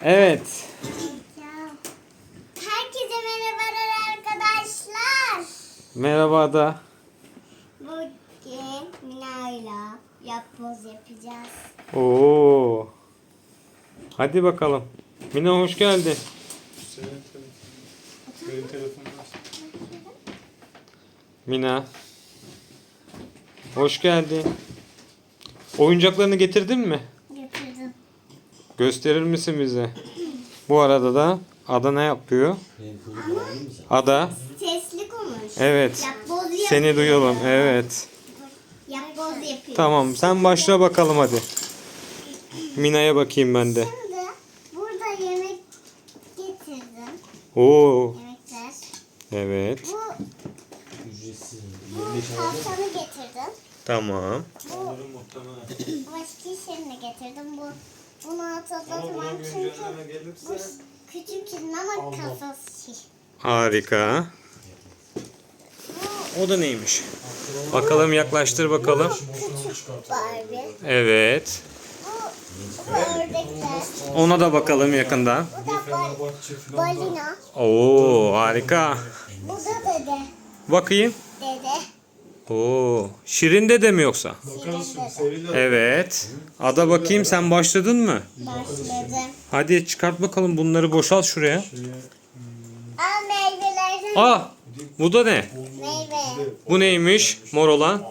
Evet. Herkese merhabalar arkadaşlar. Merhaba da. Bugün Mina'yla yapboz yapacağız. Oo. Hadi bakalım. Mina hoş geldin. Senin telefon. Benim telefonum var. Mina. Hoş geldin. Oyuncaklarını getirdin mi? Gösterir misin bize? Bu arada da Ada ne yapıyor? Ada. Sesli konuş. Evet. Yapboz yap. Seni duyalım. Evet. Yapboz yapıyor. Tamam sen başla bakalım hadi. Mina'ya bakayım ben de. Şimdi burada yemek getirdim. Oo. Yemekler. Evet. Bu, bu tahtanı getirdim. Tamam. Bu başka işlerini getirdim. Bu bunu Ama hatırlatmam çünkü bu gelirse küçük ama Allah. kafası. Harika. O da neymiş? Bakalım yaklaştır bakalım. Küçük Barbie. Evet. Bu, bu ördekler. Ona da bakalım yakından. Bu da bal, balina. Oo harika. Bu da dede. Bakayım. Oo. Şirin dede mi yoksa? bakarız şimdi. Evet. Ada bakayım sen başladın mı? Başladım. Hadi çıkart bakalım bunları boşalt şuraya. Şeye, Aa meyvelerden Aa bu da ne? meyve. Bu neymiş? Mor olan. Arda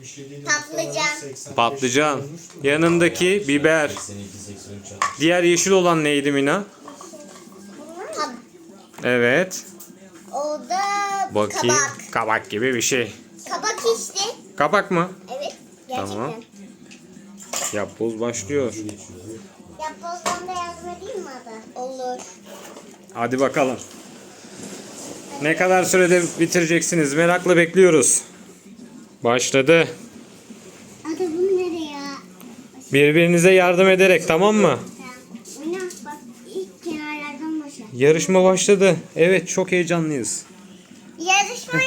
77 'de Patlıcan. muhtemelen 85 Patlıcan. Yanındaki biber. 82-83 Diğer yeşil olan neydi Mina? Evet. o da Bakayım. kabak. Kabak gibi bir şey. Kabak işte. Kabak mı? Evet. Gerçekten. Tamam. Yapboz başlıyor. Yapbozdan da yardım edeyim mi ada? Olur. Hadi bakalım. Ne kadar sürede bitireceksiniz? Merakla bekliyoruz. Başladı. Ada bu nereye? Birbirinize yardım ederek tamam mı? Oyna bak ilk kenarlardan başla. Yarışma başladı. Evet çok heyecanlıyız. Yarışma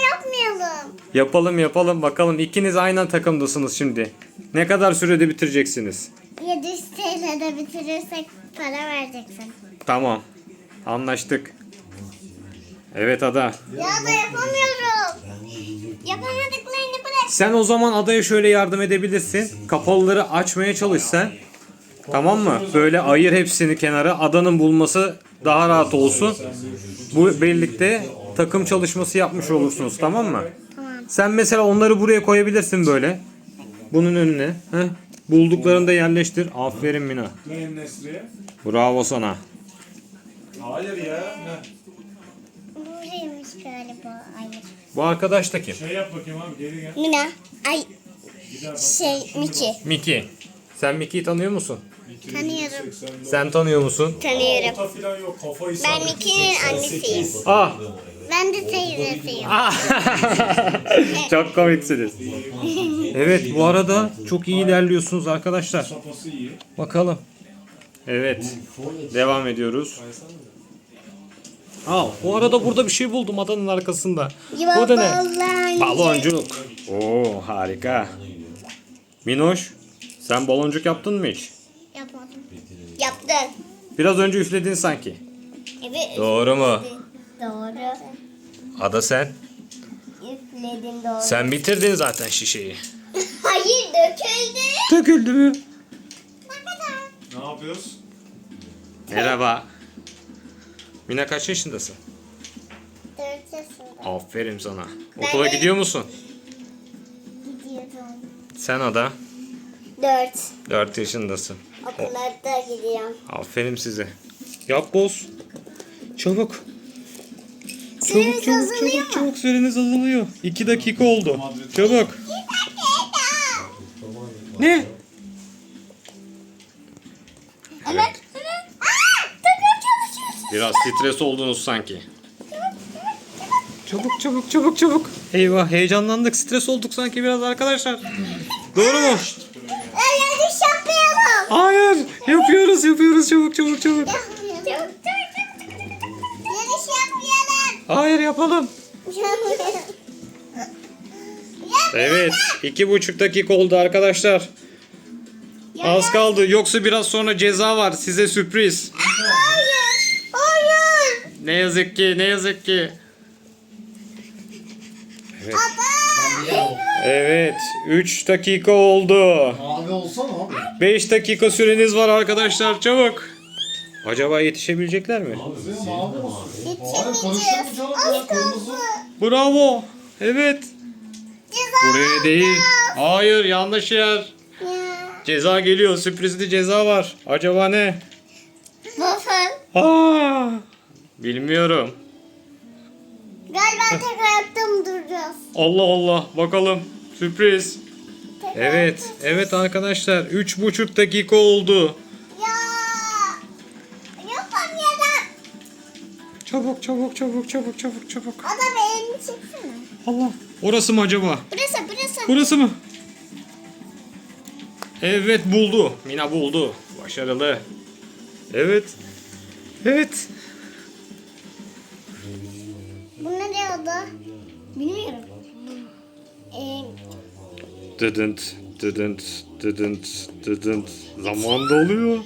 yapmayalım. Yapalım yapalım bakalım. İkiniz aynı takımdasınız şimdi. Ne kadar sürede bitireceksiniz? 700 TL'de bitirirsek para vereceksin. Tamam. Anlaştık. Evet Ada. Ya da yapamıyorum. Yapamadıklarını bırak. Sen o zaman adaya şöyle yardım edebilirsin. Kapalıları açmaya çalış sen. Tamam mı? Böyle ayır hepsini kenara. Adanın bulması daha rahat olsun. Bu birlikte takım çalışması yapmış olursunuz tamam mı? Tamam. Sen mesela onları buraya koyabilirsin böyle. Bunun önüne. Heh. Bulduklarını da yerleştir. Aferin Mina. Bravo sana. Hayır ya. Buraymış galiba. Hayır. Bu arkadaş da kim? Şey yap bakayım abi geri gel. Mina. Ay şey Miki. Miki. Sen Miki'yi tanıyor musun? Tanıyorum. Sen tanıyor musun? Tanıyorum. Ben. Miki'nin annesiyim. Ah! Ben de teyzesiyim. Çok komiksiniz. Evet bu arada çok iyi ilerliyorsunuz arkadaşlar. Bakalım. Evet. Devam ediyoruz. Al. Bu arada burada bir şey buldum adanın arkasında. Bu da ne? Baloncuk. Baloncuk. Oo harika. Minoş sen baloncuk yaptın mı hiç? Yapmadım. Yaptın. Biraz önce üfledin sanki. Evet. Doğru mu? Doğru. Ada sen? Üfledin doğru. Sen bitirdin zaten şişeyi. Hayır döküldü. Döküldü mü? Ne kadar? Ne yapıyoruz? Merhaba. Mina kaç yaşındasın? Dört yaşında. Aferin sana. Ben Okula de- gidiyor musun? Gidiyorum. Sen Ada. Dört. 4 yaşındasın. Okullarda gidiyorum. Aferin size. Yap boz. Çabuk. Çabuk çabuk çabuk çabuk süreniz azalıyor. 2 dakika oldu. Çabuk. Ne? Evet. Biraz stres oldunuz sanki. Çabuk çabuk çabuk çabuk. Eyvah heyecanlandık stres olduk sanki biraz arkadaşlar. Doğru mu? Yapmayalım. Hayır yapıyoruz yapıyoruz çabuk çabuk çabuk. Hayır yapalım. Evet iki buçuk dakika oldu arkadaşlar. Az kaldı. Yoksa biraz sonra ceza var. Size sürpriz. Hayır. Hayır. Ne yazık ki, ne yazık ki. Evet. Evet, 3 dakika oldu. Mavi olsana abi. 5 dakika süreniz var arkadaşlar. Çabuk. Acaba yetişebilecekler mi? Yetişemeyeceğiz. Az kaldı. Bravo. Evet. Ceza. Buraya değil. Hayır, yanlış yer. Ya. Ceza geliyor. Sürprizli ceza var. Acaba ne? Waffle. Aa! Bilmiyorum. Galiba tek ayakta mı duracağız? Allah Allah. Bakalım. Sürpriz. Tek Evet. Evet arkadaşlar. Üç buçuk dakika oldu. Çabuk çabuk çabuk çabuk çabuk çabuk. Bir elini çeksene. Allah. Orası mı acaba? Burası burası. Burası mı? Evet buldu. Mina buldu. Başarılı. Evet. Evet. Bu ne diyordu? Bilmiyorum. Ee, Dıdınt, dıdınt, dıdınt, dıdınt. Zaman doluyor.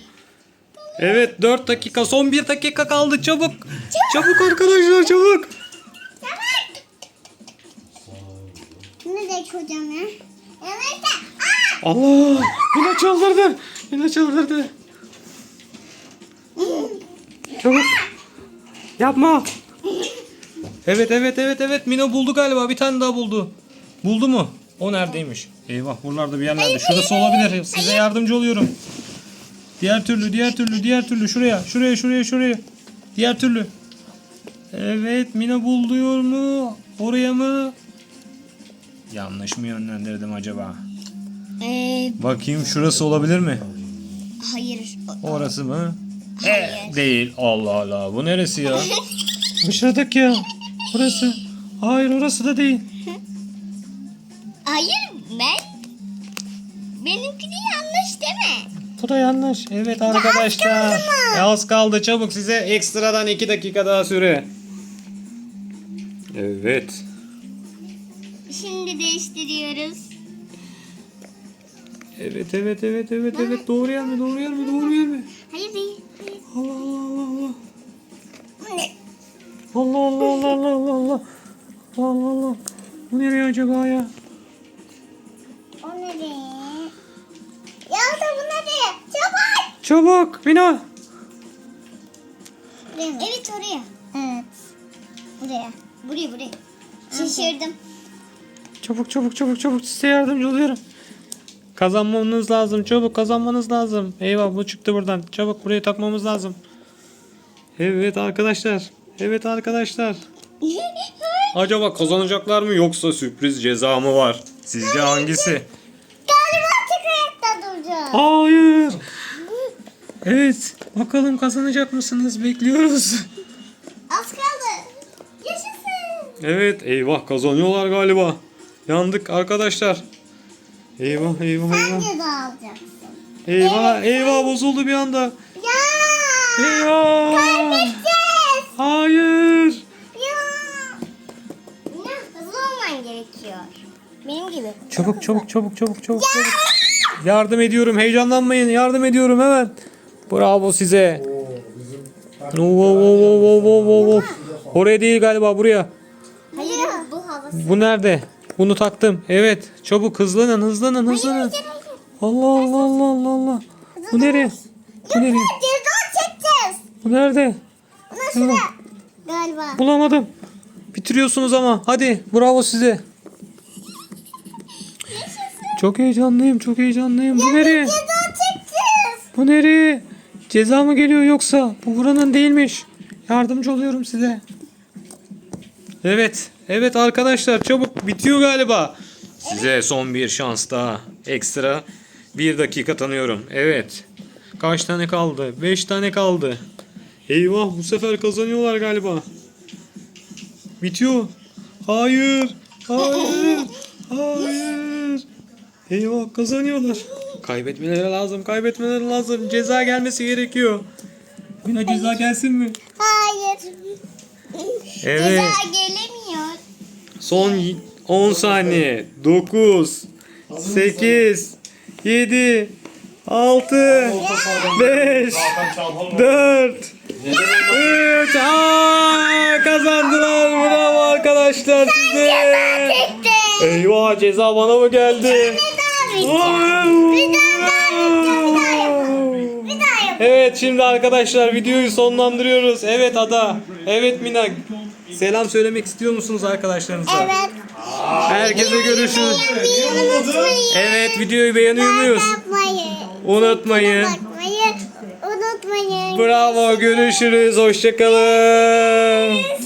Evet 4 dakika son 1 dakika kaldı çabuk. Çabuk arkadaşlar çabuk. ne de hocam ya? Evet. Aa! Allah! Mina çaldırdı. Mina çaldırdı. Çabuk. Yapma. Evet evet evet evet Mina buldu galiba bir tane daha buldu. Buldu mu? O neredeymiş? Eyvah buralarda bir yerlerde. Şurası olabilir. Size yardımcı oluyorum. Diğer türlü diğer türlü diğer türlü şuraya şuraya şuraya şuraya. Diğer türlü. Evet Mina buluyor mu? Oraya mı? Yanlış mı yönlendirdim acaba? Ee, Bakayım şurası olabilir mi? hayır. Orası mı? Hayır. Değil. Allah Allah. Bu neresi ya? Başladık ya. Burası. Hayır orası da değil. Hayır da yanlış. Evet arkadaşlar. kaldı mı? Az kaldı. Çabuk size ekstradan 2 dakika daha süre. Evet. Şimdi değiştiriyoruz. Evet evet evet evet evet. Doğru yer mi? Doğru yer mi? Doğru yer mi? Hayır değil. Allah Allah Allah Allah. Allah Allah Allah Allah Allah Allah. Allah Allah. Bu nereye acaba ya? O nereye? Ya da bu Çabuk Mina. Evet oraya. Evet. Buraya. Buraya buraya. Şaşırdım. Çabuk çabuk çabuk çabuk size yardımcı oluyorum. Kazanmanız lazım. Çabuk kazanmanız lazım. Eyvah bu çıktı buradan. Çabuk buraya takmamız lazım. Evet arkadaşlar. Evet arkadaşlar. Acaba kazanacaklar mı yoksa sürpriz ceza mı var? Sizce hangisi? Galiba tek ayakta duracağız. Hayır. Evet. Bakalım kazanacak mısınız? Bekliyoruz. Az kaldı. Yaşasın. Evet. Eyvah kazanıyorlar galiba. Yandık arkadaşlar. Eyvah eyvah Sen eyvah. ceza alacaksın. Eyvah eyvah bozuldu bir anda. Ya. Eyvah. Kaybedeceğiz. Hayır. Ya. Ne? Hızlı olman gerekiyor. Benim gibi. Çabuk çabuk çabuk çabuk çabuk çabuk. Yardım ediyorum heyecanlanmayın yardım ediyorum hemen. Bravo size. Oo Oo, oo, oo, oo. Oraya değil galiba buraya. Hayır bu havası. Bu nerede? Bunu taktım. Evet. Çabuk hızlanın hızlanın hızlanın. Allah Allah Allah Allah Allah. Bu nereye? Bu nereye? Bu nerede? Nasıl? Galiba. Bulamadım. Bitiriyorsunuz ama. Hadi bravo size. Çok heyecanlıyım, çok heyecanlıyım. Bu nereye? Bu nereye? Ceza mı geliyor yoksa? Bu buranın değilmiş. Yardımcı oluyorum size. Evet, evet arkadaşlar çabuk bitiyor galiba. Size son bir şans daha. Ekstra bir dakika tanıyorum. Evet. Kaç tane kaldı? Beş tane kaldı. Eyvah bu sefer kazanıyorlar galiba. Bitiyor. Hayır. Hayır. Hayır. Eyvah kazanıyorlar. Kaybetmeleri lazım. Kaybetmeleri lazım. Ceza gelmesi gerekiyor. Mina ceza gelsin mi? Hayır. Evet. Ceza gelemiyor. Son y- 10 saniye. 9 8 7 6 5 4 3 Aa, kazandılar. Bravo arkadaşlar size. Eyvah ceza bana mı geldi? Bir daha bitti. Bir daha yapalım. Bir daha yapalım. Evet şimdi arkadaşlar videoyu sonlandırıyoruz. Evet Ada. Evet Mina. Selam söylemek istiyor musunuz arkadaşlarınıza? Evet. Herkese görüşürüz. Evet videoyu beğeniyor muyuz? Unutmayın. Unutmayın. Bravo görüşürüz. Hoşçakalın.